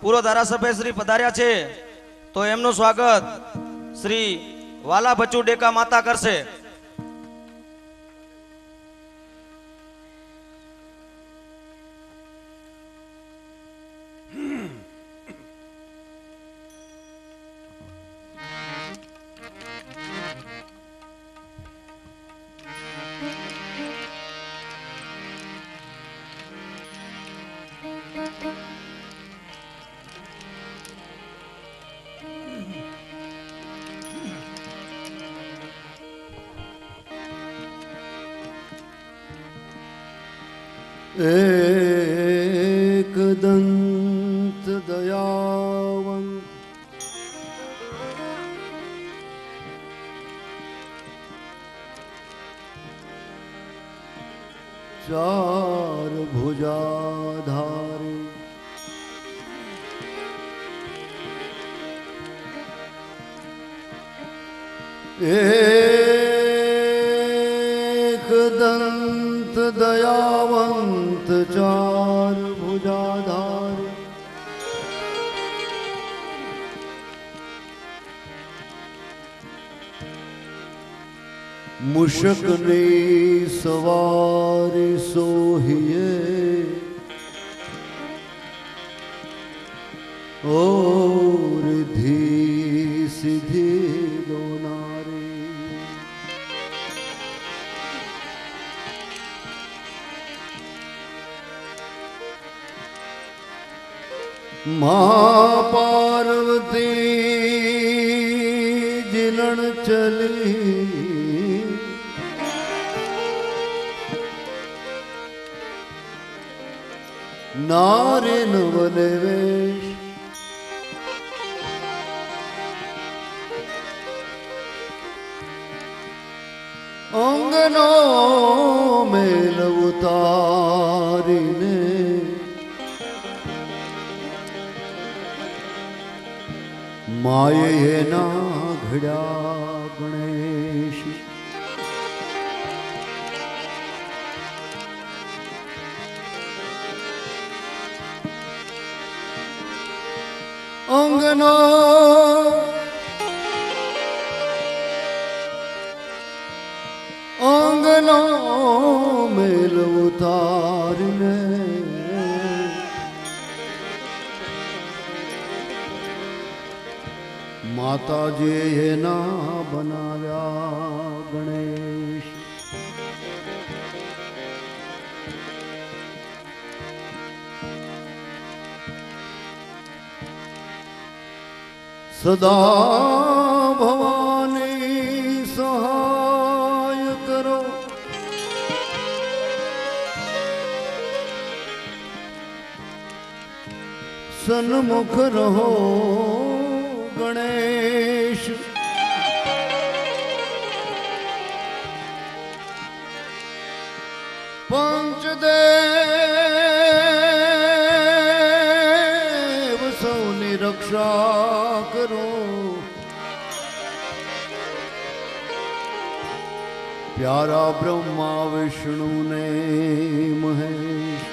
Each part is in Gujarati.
પૂર્વ ધારાસભ્ય શ્રી પધાર્યા છે. તો એમનું સ્વાગત શ્રી વાલા ભચુ ડેકા માતા કરશે. एकदन्त दयावन् चार भुजाधारी एकदन्त दयावन्त મુશકની સવારી સોહિયે ઓ રિધિ સિદ્ધિ દોનારી મા પાર્વતી જીલણ ચલી નારે નવલે વેશ અંગનો મેલ ઉતારીને માયે ના ઘડ્યા અંગનો અંગનો મેલ ઉતારીને. માતાજી એના બનાવ્યા. સદા ભવાની સહાય કરો સન્મુખ રહો ગણેશ પંચદેવ પ્યારા બ્રહ્મા વિષ્ણુ ને મહેશ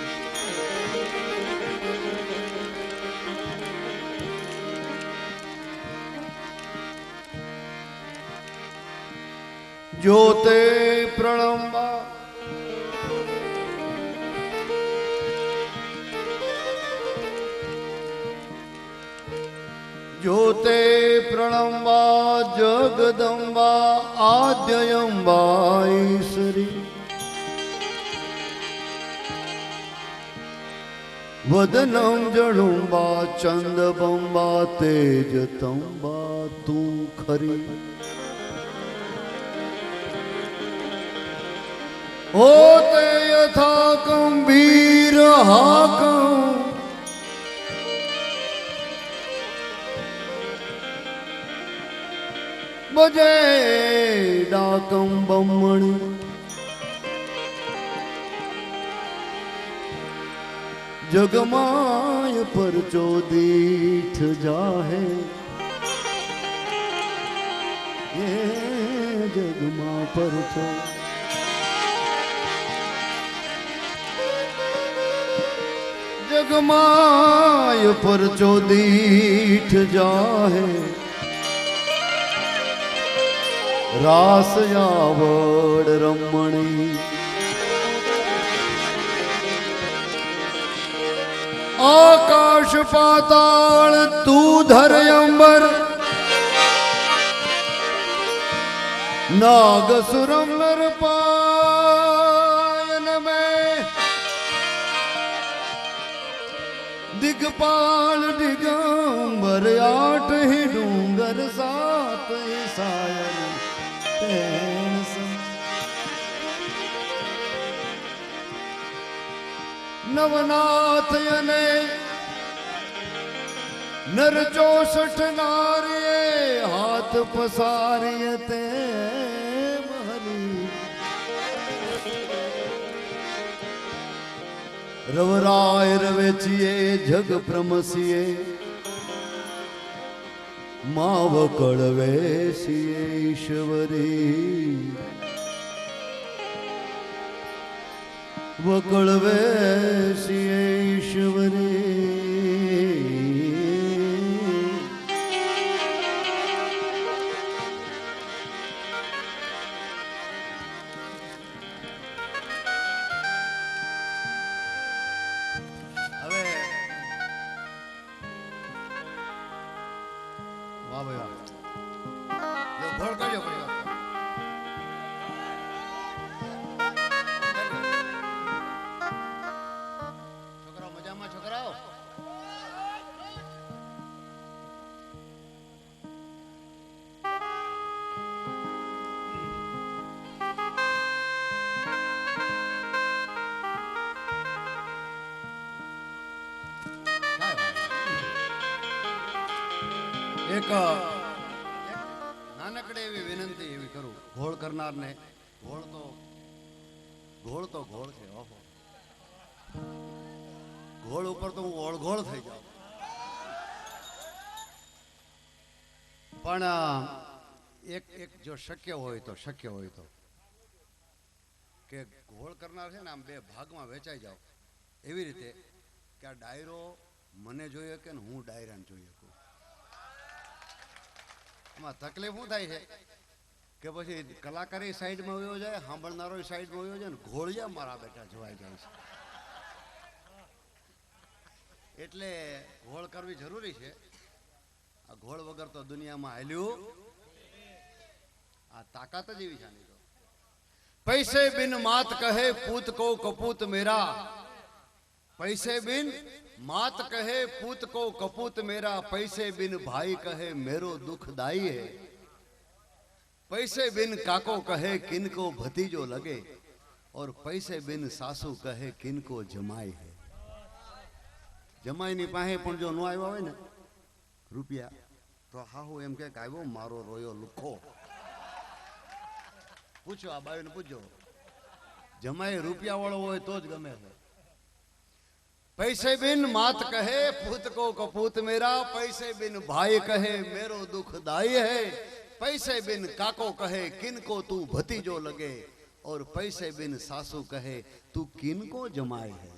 જ્યોતે પ્રણંબા જ્યોતે પ્રણંબા જગદંબા આદ્યંબા ઈશ્વરી વદનમ જણુંબા ચંદબંબા તેજતંબા તું ખરી હોતે યથા ગંભીર હાકમ બજે ડાકમ બમણ. જગમાય પરચો દીઠ જાહે. એ જગમાં પરચો. જગમાય પરચો દીઠ જાહે. રાસ આવડ રમણી. આકાશ પાતાળ, તું ધર અંબર. નાગસુરમ નર પાયન મેં. દિગપાલ દિગંબર આઠ હી ડુંગર સાત સમ. નવનાથ અને નર ચોસઠ નારીએ હાથ પસારીએ તે રવરાય રવેચીએ જગ પ્રમસીએ માવ કળવે ઈશ્વરી. વકળવે ઈશ્વરી. એક નાનકડે એવી વિનંતી એવી કરું. ઘોળ કરનારને ઘોળ તો ઘોળ તો ઘોળ છે, ઓહો. ઘોળ ઉપર તો હું ઓળઘોળ થઈ જાઉં. પણ એક એક જો શક્ય હોય તો, શક્ય હોય તો, કે ઘોળ કરનાર છે ને આમ બે ભાગમાં વેચાઈ જાઓ એવી રીતે કે આ ડાયરો મને જોઈએ કે હું ડાયરાને જોઈએ. એમાં તકલીફ શું થાય છે? કે પછી કલાકારી સાઈડમાં વયો જાય, સાંભળનારો સાઈડમાં વયો જાય ને ઘોળિયા મારા બેટા જોવાઈ જાય છે. એટલે ઘોળ કરવી જરૂરી છે. આ ઘોળ વગર તો દુનિયામાં હાલ્યું આ તાકાત જ એવી છે પૈસે બિન માત કહે, પૂત કો કપૂત મેરા. પૈસે બિન માત કહે પૂત કો કપૂત મેરા પૈસે બિન ભાઈ કહે મેરો દુઃખ દાઈ હે પૈસે બિન કાકો કહે કિનકો ભતીજો લગે और પૈસે બિન સાસુ કહે કિનકો જમાઈ હે જમાઈની પાસે પણ જો નો આવ્યો હોય ને રૂપિયા તો હાહુ એમ કે આવ્યો મારો રોયો લુખો પૂછો આ બાયો ને પૂછજો જમાઈ રૂપિયા વાળો હોય, તો જ ગમે છે। पैसे बिन मात कहे पूत को कपूत मेरा। पैसे बिन भाई कहे, मेरो दुख दाई है। पैसे बिन काको कहे, किन को तू भतीजो लगे? और पैसे बिन सासू कहे, तू किन को जमाए है?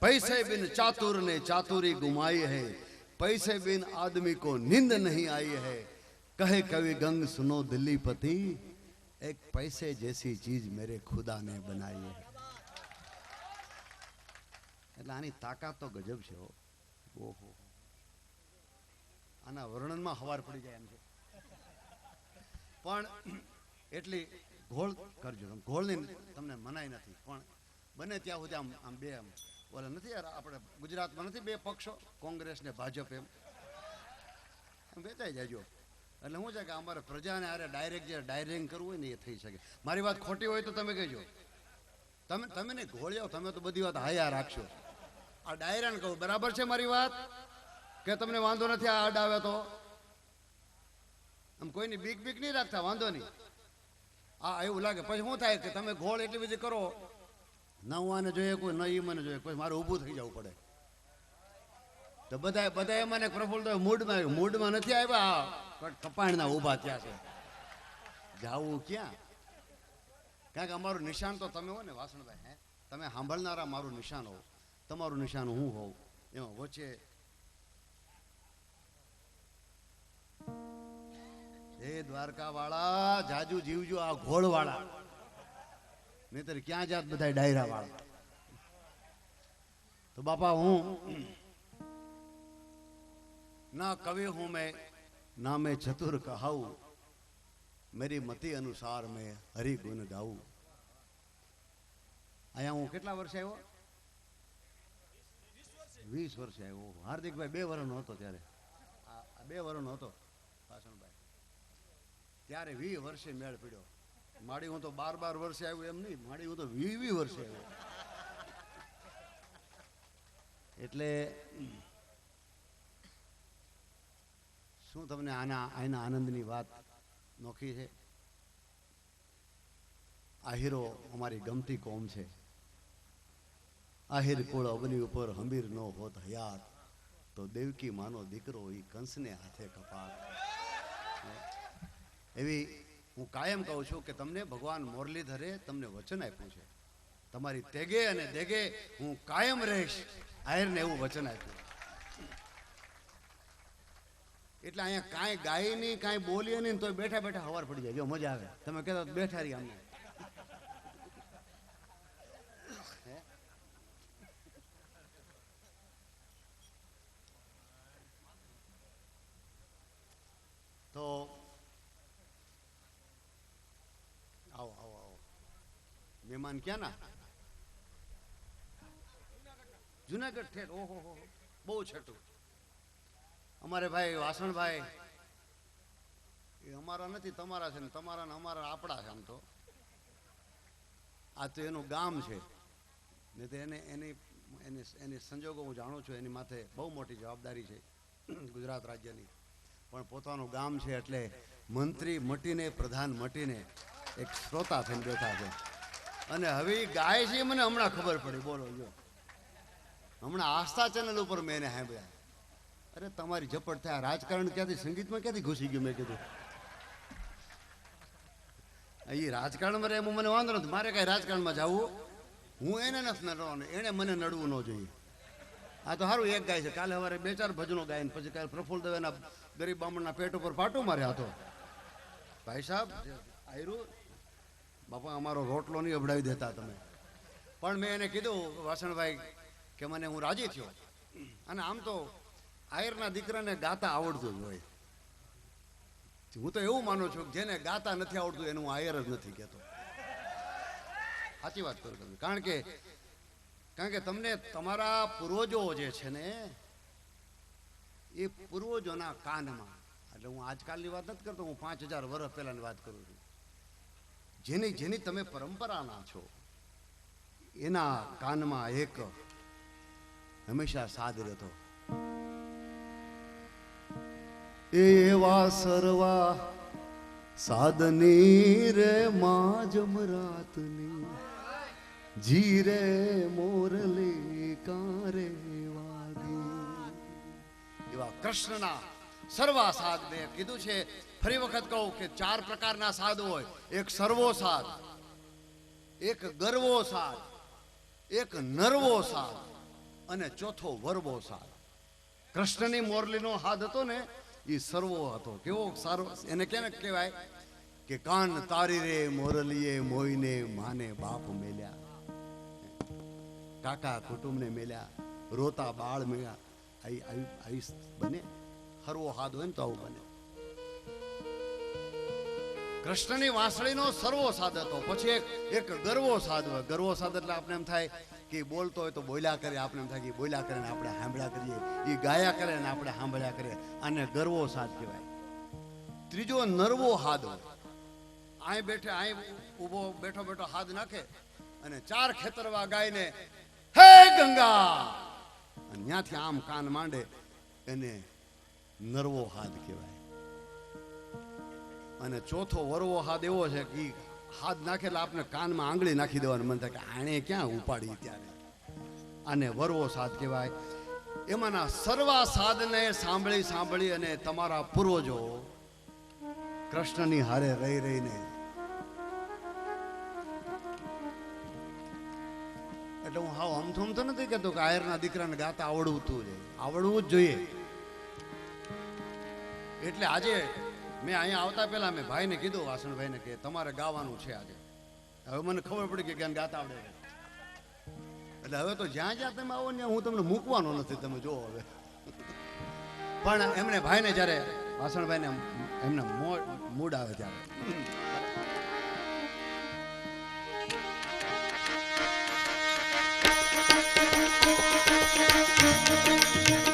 पैसे बिन चातुर ने चातुरी गुमाई है। पैसे बिन आदमी को नींद नहीं आई है। कहे कवि गंग, सुनो दिल्ली पति एक पैसे जैसी चीज़ मेरे खुदा ने बनाई है। એટલે આની તાકાત તો ગજબ છે ઓહો. આના વર્ણનમાં હવાર પડી જાય એમ છે. પણ એટલી ઘોળ કરજો. તમે ઘોળની તમને મનાય નથી. પણ બને ત્યાં સુધી આમ આમ બે આમ ઓલા નથી યાર, આપણે ગુજરાતમાં નથી બે પક્ષો, કોંગ્રેસ ને ભાજપ એમ. વેચાઈ જાયજો એટલે શું છે કે અમારે પ્રજાને આરે ડાયરેક્ટ જે ડાયરેક્ટ કરવું હોય ને એ થઈ શકે. મારી વાત ખોટી હોય તો તમે કહેજો. તમે તમે ને ઘોળ્યો તમે તો બધી વાત હાયા રાખશો. આ ડાયરાને કહું, બરાબર છે મારી વાત? કે તમને વાંધો નથી આ અડાવે તો? આમ કોઈની બીક બીક નહીં રાખતા, વાંધો નહીં. આ એવું લાગે, પછી શું થાય કે તમે ઘોળ એટલી બધી કરો? ન હું જોઈએ કોઈ, ન ઈ મને જોઈએ કોઈ, મારે ઊભું થઈ જવું પડે. તો બધા બધા મને મને પ્રફુલ્લ મૂડમાં આવ્યું મૂડમાં નથી આવ્યા પણ કપાણના ઊભા થયા છે. જાવું ક્યાં? કારણ કે અમારું નિશાન તો તમે હો ને, વાસણભાઈ, હે? તમે સાંભળનારા મારું નિશાન હો તમારું નિશાન હું હોઉં? એમાં વચ્ચે હે દ્વારકા વાળા જાજુ જીવજો આ ઘોડ વાળા નહીતર ક્યાં જાત બધા ડાયરા વાળા તો બાપા હું ના કવિ હું મેં, ના મેં ચતુર કહાઉં. મેરી મતિ અનુસાર મેં હરિ ગુણ ગાઉં. અહીંયા હું કેટલા વર્ષે આવ્યો? વીસ વર્ષે આવ્યો હાર્દિકભાઈ બે વર્ષનો હતો ત્યારે. બે વર્ષનો હતો પાસણભાઈ ત્યારે વી વર્ષે મેળ પડ્યો. માડી હું તો બાર બાર વર્ષે આવ્યો એમ નહીં, માડી હું તો વી વી વર્ષે આવ્યો. એટલે શું તમને આના આના આનંદની વાત નોખી છે? આ હીરો અમારી ગમતી કોમ છે. આહિર કુળ અવની ઉપર હમીર નો હોત હયાત. તો દેવકી માનો દીકરો એ કંસને હાથે કપાત. એવી હું કાયમ કહું છું કે તમને ભગવાન મુરલીધરે તમને વચન આપ્યું છે. તમારી તેગે અને દેગે હું કાયમ રહીશ. આહિરને એવું વચન આપ્યું. એટલે અહીંયા કાંઈ ગાય નહીં, કાંઈ બોલીએ નહીં તો બેઠા બેઠા હવાર પડી જાય. જો મજા આવે. તમે કહેતા બેઠા રહી અમને. તો આવો આવો આવો. મહેમાન ક્યાં ના? જુનાગઢ ઠેર ઓહો બહુ છઠું અમારે ભાઈ વાસણભાઈ, એ અમારા નથી, તમારા છે ને, તમારા ને અમારા આપણા છે આમ તો. આ તો એનું ગામ છે. ને તો એને, એની એની એની સંજોગો હું જાણું છું, એની માથે બહુ મોટી જવાબદારી છે ગુજરાત રાજ્યની. પણ પોતાનું ગામ છે એટલે મંત્રી મટીને, પ્રધાન મટીને એક શ્રોતા થઈને બેઠા છે. અને હવે ગાય છે મને હમણાં ખબર પડી. બોલો, જો. હમણાં આસ્થા ચેનલ ઉપર મેં એને સાંભળ્યા. અરે, તમારી ઝપટ થયા. રાજકારણ ક્યાંથી? સંગીતમાં ક્યાંથી ઘૂસી ગયું મેં કીધું? એ રાજકારણમાં રહે મને વાંધો નથી. મારે કાંઈ રાજકારણમાં જવું? હું એને નથી નડવાનું. એને મને નડવું ન જોઈએ. આ તો સારું એક ગાય છે. કાલે સવારે બે ચાર ભજનો ગાય પછી કાલે પ્રફુલ્લ દવેના ગરીબ બામણના પેટ ઉપર પાટું માર્યા હતો. ભાઈ સાહેબ, આયરું? બાપા, અમારો રોટલો નહીં અભડાવી દેતા તમે. પણ મેં એને કીધું, વાસણભાઈ, કે મને હું રાજી થયો. અને આમ તો આયરના દીકરાને ગાતા આવડતું હોય. હું તો એવું માનું છું જેને ગાતા નથી આવડતું, એનું આયર જ નથી કહેતો. સાચી વાત કરું તમે. કારણ કે કારણ કે તમને તમારા પૂર્વજો જે છે ને એ પૂર્વજોના કાનમાં. એટલે હું આજકાલની વાત નથી કરતો, હું પાંચ હજાર વર્ષ પહેલાની વાત કરું છું. જેની જેની તમે પરંપરાના છો, એના કાનમાં એક હંમેશા સાદ રહેતો. એવા સર્વા સાદની રે માં રાતની જીરે મોરલી કારે એવા કૃષ્ણના સર્વા સાદ મેં કીધું છે, ફરી વખત કહું કે ચાર પ્રકારના સાદ હોય. એક સર્વો સાદ એક ગર્વો સાદ એક નરવો સાદ અને ચોથો વર્વો સાદ કૃષ્ણની મોરલીનો હાથ હતો ને એ સર્વો હતો. કેવો સારો, એને કેને કહેવાય કે કાન તારી રે મોરલીએ મોઈને માને બાપ મેલ્યા. કાકા કુટુંબને મેલ્યા, રોતા બાળ મેળ્યા. આઈ બને. હરવો હાથ હોય ને તો આવું બને. કૃષ્ણની વાંસળીનો સર્વો સાધ હતો પછી એક એક ગરવો સાધ હોય ગરવો સાધ એટલે આપણે એમ થાય કે બોલતો હોય તો બોલ્યા કરે. આપણે એમ થાય કે બોલ્યા કરે ને આપણે સાંભળ્યા કરીએ. એ ગાયા કરે ને આપણે સાંભળ્યા કરીએ. અને ગર્વો સાધ કહેવાય. ત્રીજો નરવો હાથ હોય અહીં બેઠે અહીં ઊભો, બેઠો બેઠો હાથ નાખે અને ચાર ખેતરવા ગાયને, હે ગંગા! ત્યાંથી આમ કાન માંડે એને નરવો હાથ કહેવાય. અને ચોથો વરવો હાથ એવો છે કે હાથ નાખેલા આપણે કાનમાં આંગળી નાખી દેવાનું. મન થાય કે આણે ક્યાં ઉપાડી ત્યારે. આને વરવો સાદ કહેવાય. એમાંના સર્વા સાધને સાંભળી સાંભળી અને તમારા પૂર્વજો કૃષ્ણની હારે રહી રહીને એટલે હું હાવ અમથો તો નથી કહેતો કે આયરના દીકરાને ગાતા આવડવું છે આવડવું જ જોઈએ. એટલે આજે મેં અહીંયા આવતા પહેલા મેં ભાઈને કીધું, વાસણભાઈને કે તમારે ગાવાનું છે આજે. હવે મને ખબર પડી કે જ્ઞાન ગાતા આવડે એટલે હવે તો જ્યાં જ્યાં તમે આવો ને હું તમને મૂકવાનો નથી, તમે જો હવે. પણ એમને ભાઈને જ્યારે વાસણભાઈને એમને મૂડ આવે ત્યારે. Thank you.